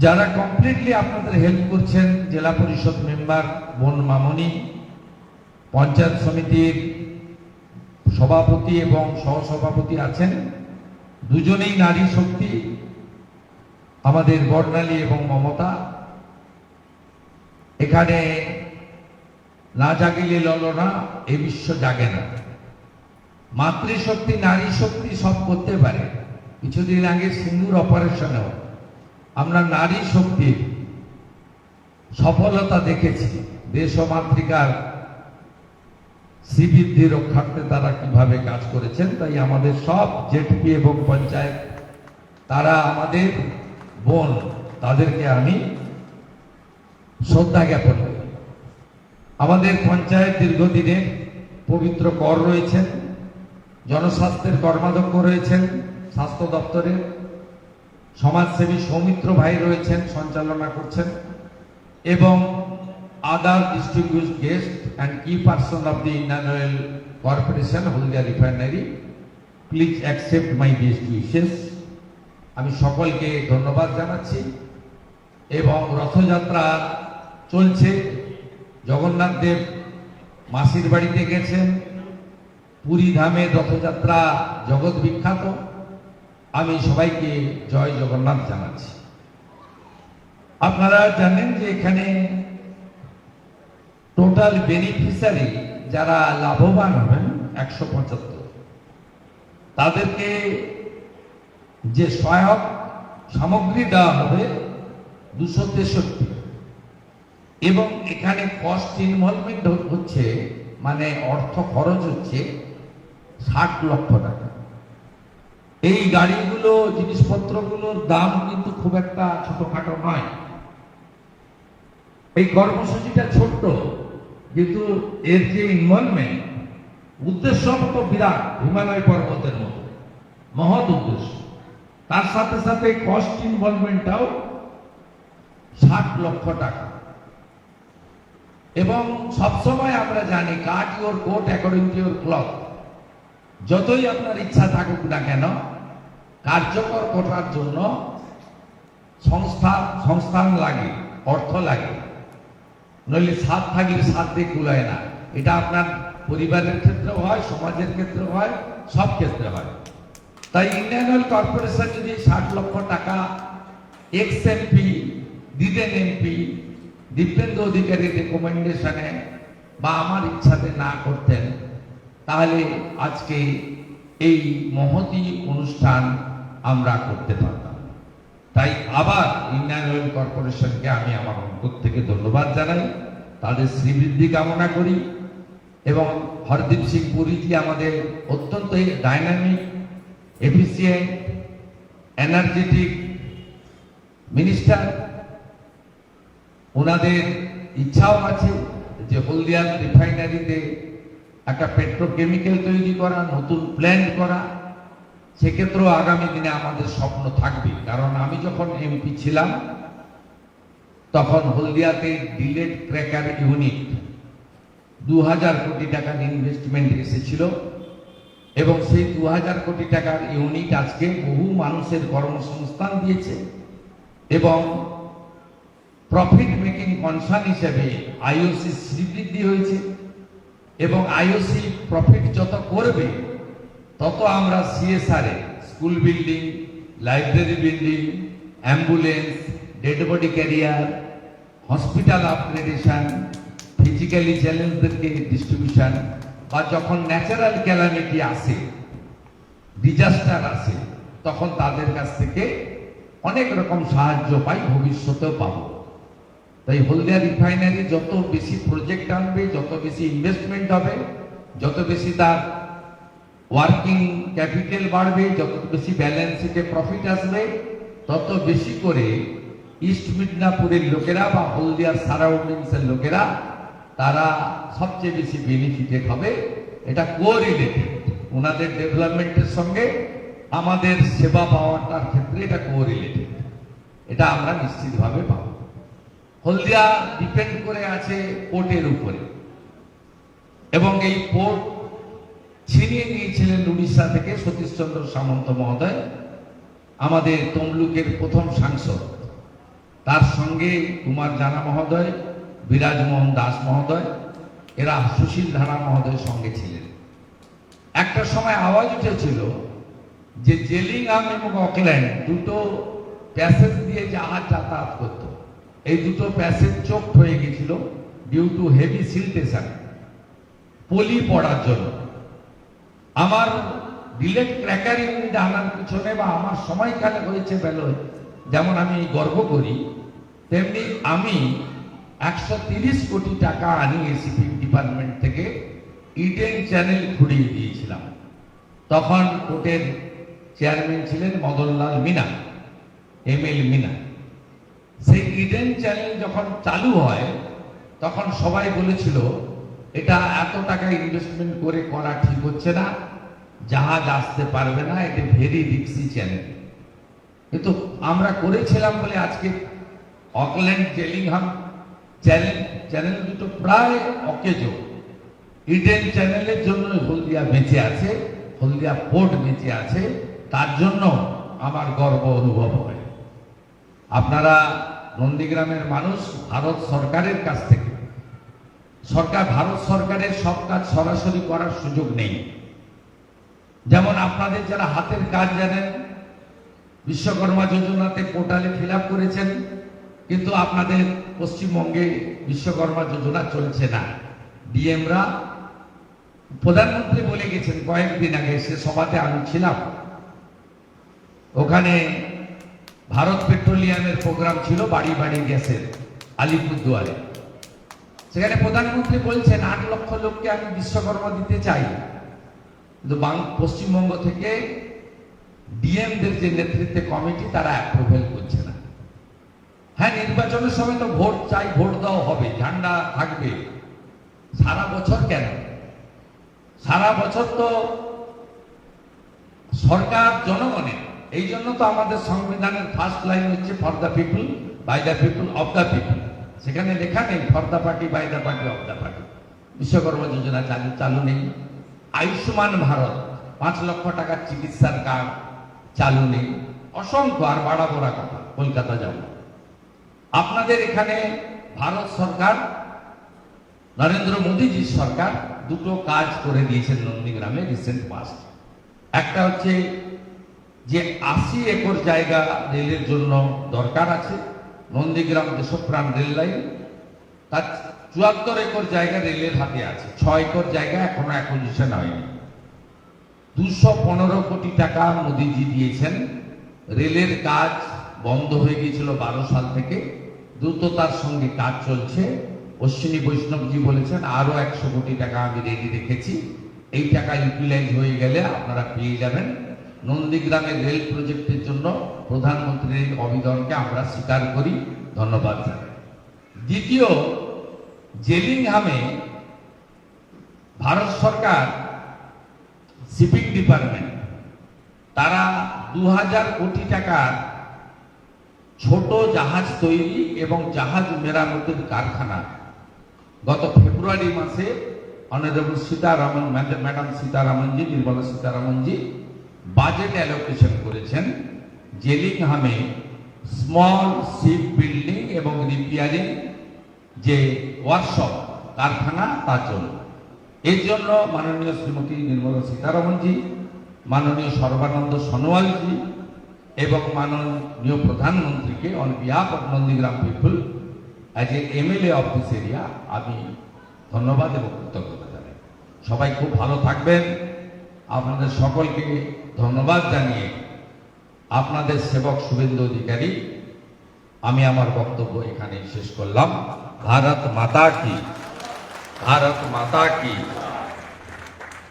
যারা কমপ্লিটলি আপনাদের হেল্প করছেন, জেলা পরিষদ মেম্বার বন মামনি, পঞ্চায়েত সমিতির সভাপতি এবং সহসভাপতি আছেন, দুজনেই নারী শক্তি, আমাদের বর্ণালী এবং মমতা। এখানে না জাগিলে ললনা এ বিশ্ব জাগে না। মাতৃশক্তি, নারী শক্তি সব করতে পারে। কিছুদিন আগে সিঙ্গুর অপারেশনেও আমরা নারী শক্তির সফলতা দেখেছি। দেশ মাতৃকার শ্রীবৃদ্ধি রক্ষার্থে তারা কীভাবে কাজ করেছেন, তাই আমাদের সব জেটপি এবং পঞ্চায়েত, তারা আমাদের বোন, তাদেরকে আমি শ্রদ্ধা জ্ঞাপন করি। আমাদের পঞ্চায়েত দীর্ঘদিনে পবিত্র কর রয়েছেন, জনস্বাস্থ্যের কর্মাধ্যক্ষ রয়েছেন, স্বাস্থ্য দপ্তরের সমাজসেবী সৌমিত্র ভাই রয়েছেন, সঞ্চালনা করছেন, এবং other distribute guest and key person of the Indian Oil Corporation Haldia refinery please accept my best wishes আমি সকলকে ধন্যবাদ জানাচ্ছি। এবং রথযাত্রা চলছে। জগন্নাথ দেব মাসির বাড়িতে গেছেন। পুরী ধামের রথযাত্রা জগৎ বিখ্যাত। আমি সবাইকে জয় জগন্নাথ জানাচ্ছি। আপনারা জানেন যে এখানে টোটাল বেনিফিসারি যারা লাভবান হবেন একশো পঁচাত্তর। তাদেরকে যে সহায়ক সামগ্রী দেওয়া হবে দুশো তেষট্টি। এবং এখানে কস্ট ইনভলভমেন্ট হচ্ছে মানে অর্থ খরচ হচ্ছে ষাট লক্ষ টাকা। এই গাড়িগুলো, জিনিসপত্রগুলোর দাম কিন্তু খুব একটা ছোটখাটো নয়। এই কর্মসূচিটা ছোট্ট, কিন্তু এর যে ইনভলভমেন্ট উদ্দেশ্য তো বিরাট, হিমালয় পর্বতের মতো। মহৎ উদ্দেশ্য। তার সাথে সাথে কস্ট ইনভলভমেন্টটাও ষাট লক্ষ টাকা। এবং সবসময় আমরা জানি cut your coat according to your cloth যতই আপনার ইচ্ছা থাকুক না কেন কার্যকর করার জন্য সংস্থা, সংস্থান লাগে, অর্থ লাগে। নইলে সাত থাকলে সাত দিয়ে কুলায় না। এটা আপনার পরিবারের ক্ষেত্রে হয়, সমাজের ক্ষেত্রে হয়, সব ক্ষেত্রে হয়। তাই ইন্ডিয়ান অয়েল কর্পোরেশন যদি ষাট লক্ষ টাকা এক্স এমপি দিদেন এমপি দীপেন্দ্র অধিকারীর রেকমেন্ডেশনে বা আমার ইচ্ছাতে না করতেন, তাহলে আজকে এই মহতি অনুষ্ঠান আমরা করতে পারতাম। তাই আবার ইন্ডিয়ান অয়েল কর্পোরেশনকে আমি আমার অন্তর থেকে ধন্যবাদ জানাই। তাদের শ্রীবৃদ্ধি কামনা করি এবং হরদীপ সিং পুরীজি আমাদের অত্যন্ত ডাইনামিক, এফিসিয়েন্ট, এনার্জেটিক মিনিস্টার। ওনাদের ইচ্ছাও আছে যে হলদিয়ার রিফাইনারিতে একটা পেট্রোকেমিক্যাল তৈরি করা, নতুন প্ল্যান্ট করা। সেক্ষেত্রেও আগামী দিনে আমাদের স্বপ্ন থাকবে। কারণ আমি যখন এমপি ছিলাম, তখন হলদিয়াতে ডিলেট ক্র্যাকার ইউনিট দু হাজার কোটি টাকার ইনভেস্টমেন্ট এসেছিল এবং সেই দু হাজার কোটি টাকার ইউনিট আজকে বহু মানুষের কর্মসংস্থান দিয়েছে এবং প্রফিট মেকিং কনসার্ন হিসেবে আইওসি শ্রীবৃদ্ধি হয়েছে এবং আইওসি প্রফিট যত করবে তত আমরা CSR school building library building ambulance dead body carrier hospital upgradation physically চ্যালেঞ্জদেরকে distribution বা যখন ন্যাচারাল ক্যালামিটি আসে ডিজাস্টার আসে, তখন তাদের কাছ থেকে অনেক রকম সাহায্য পাই, ভবিষ্যতেও পাবো। তাই হলদিয়া রিফাইনারি যত বেশি প্রজেক্ট আনবে, যত বেশি ইনভেস্টমেন্ট হবে, যত বেশি তার ওয়ার্কিং ক্যাপিটাল বাড়বে, যত বেশি ব্যালেন্স শিটে প্রফিট আসবে, তত বেশি করে ইস্ট মিদনাপুরের লোকেরা বা হলদিয়ার সারাউন্ডিংসের লোকেরা, তারা সবচেয়ে বেশি বেনিফিটেড হবে। এটা কোরিলেটেড ওনাদের ডেভেলপমেন্টের সঙ্গে আমাদের সেবা পাওয়াটার ক্ষেত্রে এটা কোরিলেটেড এটা আমরা নিশ্চিতভাবে পাবো। হলদিয়া ডিপেন্ড করে আছে পোর্টের উপরে। এবং এই পোর্ট ছিনিয়ে নিয়েছিলেন উড়িষ্যা থেকে সতীশচন্দ্র সামন্ত মহোদয়, আমাদের তমলুকের প্রথম সাংসদ। তার সঙ্গে কুমার জানা মহোদয়, বিরাজমোহন দাস মহোদয়, এরা সুশীল ধারা মহোদয়ের সঙ্গে ছিলেন। একটা সময় আওয়াজ উঠেছিল যে জেলিংহাম এবং অকল্যান্ড দুটো প্যাসেজ দিয়ে জাহাজ যাতায়াত করত। এই দুটো প্যাসেজ চোখ হয়ে গেছিল ডিউ টু হেভি সিলটেশন পলি পড়ার জন্য। আমার ডিলেট ক্র্যাকার ইউনিট আনার পিছনে বা আমার সময়কালে হয়েছে বেলোয়, যেমন আমি গর্ব করি, তেমনি আমি একশো কোটি টাকা আনিয়ে শিপিং ডিপার্টমেন্ট থেকে ইডেন চ্যানেল খুঁড়িয়ে দিয়েছিলাম। তখন কোর্টের চেয়ারম্যান ছিলেন মদনলাল মিনা, এম এল মিনা। সেই ইডেন চ্যানেল যখন চালু হয়, তখন সবাই বলেছিল এটা এত টাকা ইনভেস্টমেন্ট করে করা ঠিক হচ্ছে না। জাহাজ আসতে পারবে না, এটা ভেরি রিক্সি চ্যানেল কিন্তু আমরা করেছিলাম বলে আজকে অকল্যান্ড জেলিংহাম চ্যানেল চ্যানেল দুটো প্রায় অকেজ। ইডেন চ্যানেলের জন্য হলদিয়া বেঁচে আছে, হলদিয়া পোর্ট বেঁচে আছে, তার জন্য আমার গর্ব অনুভব হয়। আপনারা নন্দীগ্রামের মানুষ, ভারত সরকারের কাছ থেকে সরকার, ভারত সরকারের সব কাজ সরাসরি করার সুযোগ নেই। যেমন আপনাদের যারা হাতের কাজ জানেন, বিশ্বকর্মা যোজনাতে পোর্টালে ফিল করেছেন, কিন্তু আপনাদের পশ্চিমবঙ্গে বিশ্বকর্মা যোজনা চলছে না। ডিএমরা প্রধানমন্ত্রী বলে গেছেন কয়েকদিন আগে, সে সভাতে আমি ছিলাম। ওখানে ভারত পেট্রোলিয়ামের প্রোগ্রাম ছিল বাড়ি বাড়ি গ্যাসের, আলিপুরদুয়ারে। সেখানে প্রধানমন্ত্রী বলছেন, আট লক্ষ লোককে আমি বিশ্বকর্মা দিতে চাই। কিন্তু পশ্চিমবঙ্গ থেকে ডিএমদের যে নেতৃত্বে কমিটি, তারা অ্যাপ্রুভেল করছে না। হ্যাঁ নির্বাচনের সময় তো ভোট চাই, ভোট দেওয়া হবে, ঝান্ডা থাকবে। সারা বছর কেন? সারা বছর তো সরকার জনগণের এই জন্য তো আমাদের সংবিধানের ফার্স্ট লাইন হচ্ছে for the people by the people of the people সেখানে লেখা নেই for the party by the party of the party. Vishwakarma Yojana চালু চালু নেই। আয়ুষ্মান ভারত, পাঁচ লক্ষ টাকার চিকিৎসার কার্ড চালু নেই। অসংখ্য, আর বাড়া বড়া কথা, কলকাতা যাব আপনাদের এখানে ভারত সরকার, নরেন্দ্র মোদীজির সরকার দুটো কাজ করে দিয়েছেন নন্দীগ্রামে রিসেন্ট পাস্ট একটা হচ্ছে যে আশি একর জায়গা রেলের জন্য দরকার আছে নন্দীগ্রাম দেশপ্রাণ রেল লাইন, তার চুয়াত্তর একর জায়গা রেলের হাতে আছে। ছয় একর জায়গা এখনও অ্যাকুইজিশন হয়নি। দুশো পনেরো কোটি টাকা মোদিজি দিয়েছেন। রেলের কাজ বন্ধ হয়ে গিয়েছিল বারো সাল থেকে। দ্রুততার সঙ্গে কাজ চলছে। অশ্বিনী বৈষ্ণবজি বলেছেন আরও একশো কোটি টাকা আমি রেডি রেখেছি। এই টাকা ইউটিলাইজ হয়ে গেলে আপনারা পেয়ে যাবেন। নন্দীগ্রামের রেল প্রজেক্টের জন্য প্রধানমন্ত্রীর এই অভিযানকে আমরা স্বীকার করি, ধন্যবাদ দ্বিতীয়, জেলিংহামে ভারত সরকার, শিপিং ডিপার্টমেন্ট, তারা দু হাজার কোটি টাকার ছোট জাহাজ তৈরি এবং জাহাজ মেরামতের কারখানা। গত ফেব্রুয়ারি মাসে honourable Sitharaman, madam সীতারামনজি, Nirmala সীতারামনজি, budget allocation করেছেন। জেলিংহামে স্মল শিপ বিল্ডিং এবং রিপেয়ারিং যে ওয়ার্কশপ কারখানা তার জন্য এর জন্য মাননীয় শ্রীমতী নির্মলা সীতারামনজি মাননীয় সর্বানন্দ সোনোয়ালজি এবং মাননীয় প্রধানমন্ত্রীকে on behalf of Nandigram people as a MLA of this area আমি ধন্যবাদ এবং কৃতজ্ঞতা জানাই। সবাই খুব ভালো থাকবেন। আপনাদের সকলকে ধন্যবাদ জানিয়ে আপনাদের সেবক শুভেন্দু অধিকারী, আমি আমার বক্তব্য এখানে শেষ করলাম। ভারত মাতা কি? ভারত মাতা কি?